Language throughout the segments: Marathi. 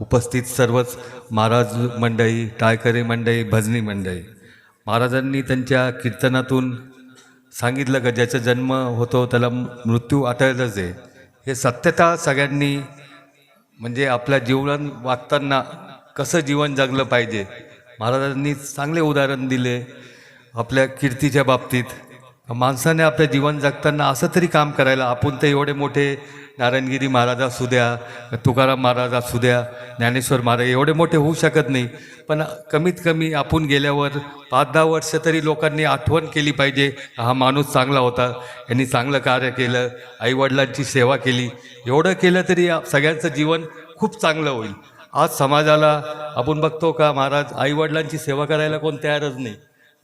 उपस्थित सर्वच महाराज मंडळी टाळकरी मंडळी भजनी मंडळी. महाराजांनी त्यांच्या कीर्तनातून सांगितलं का ज्याचा जन्म होतो त्याला मृत्यू आठवतच आहे. हे सत्यता सगळ्यांनी म्हणजे आपल्या जीवन वागताना कसं जीवन जगलं पाहिजे? महाराजांनी चांगले उदाहरण दिले आपल्या कीर्तीच्या बाबतीत. माणसाने आपलं जीवन जगताना असं तरी काम करायला आपण तर एवढे मोठे नारायणगिरी महाराज असू द्या तुकाराम महाराज असू द्या ज्ञानेश्वर महाराज एवढे मोठे होऊ शकत नाही. पण कमीत कमी आपण गेल्यावर पाच दहा वर्ष तरी लोकांनी आठवण केली पाहिजे हा माणूस चांगला होता यांनी चांगलं कार्य केलं आईवडिलांची सेवा केली एवढं केलं तरी सगळ्यांचं जीवन खूप चांगलं होईल. आज समाजाला आपण बघतो का महाराज आईवडिलांची सेवा करायला कोण तयारच नाही.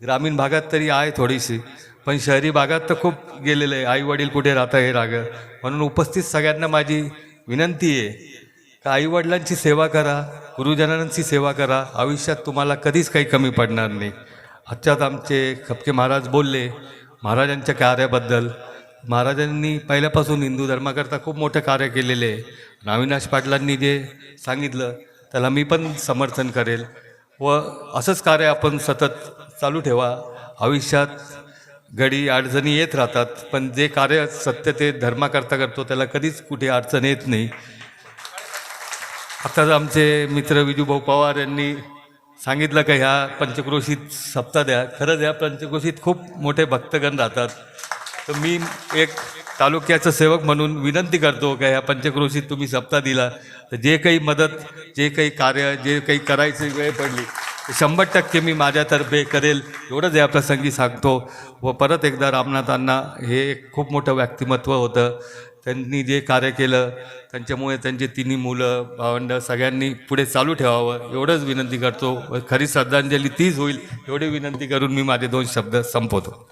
ग्रामीण भागात तरी आहे थोडीशी. पण शहरी भागात तर खूप गेलेलं आहे. आई वडील कुठे राहतं हे राग. म्हणून उपस्थित सगळ्यांना माझी विनंती आहे का आईवडिलांची सेवा करा गुरुजनांची सेवा करा. आयुष्यात तुम्हाला कधीच काही कमी पडणार नाही. आजच्यात आमचे खपके महाराज बोलले महाराजांच्या कार्याबद्दल. महाराजांनी पहिल्यापासून हिंदू धर्माकरता खूप मोठं कार्य केलेले आहे. अविनाश पाटलांनी जे सांगितलं त्याला मी पण समर्थन करेल. व असंच कार्य आपण सतत चालू ठेवा. आयुष्यात घडी अडचणी येत राहतात पण जे कार्य सत्य ते धर्माकरता करतो त्याला कधीच कुठे अडचण येत नाही. आताच आमचे मित्र विजूभाऊ पवार यांनी सांगितलं का ह्या पंचक्रोशीत सप्ताह द्या. खरंच ह्या पंचक्रोशीत खूप मोठे भक्तगण राहतात. तर मी एक तालुक्याचं सेवक म्हणून विनंती करतो का ह्या पंचक्रोशीत तुम्ही सप्ताह दिला. तर जे काही मदत जे काही कार्य जे काही करायची वेळ पडली शंभर टक्के मी माझ्यातर्फे करेल एवढंच या प्रसंगी सांगतो. व परत एकदा रामनाथांना हे एक खूप मोठं व्यक्तिमत्व होतं. त्यांनी जे कार्य केलं त्यांच्यामुळे त्यांचे तिन्ही मुलं भावंड सगळ्यांनी पुढे चालू ठेवावं एवढंच विनंती करतो. व खरी श्रद्धांजली तीच होईल एवढी विनंती करून मी माझे दोन शब्द संपवतो.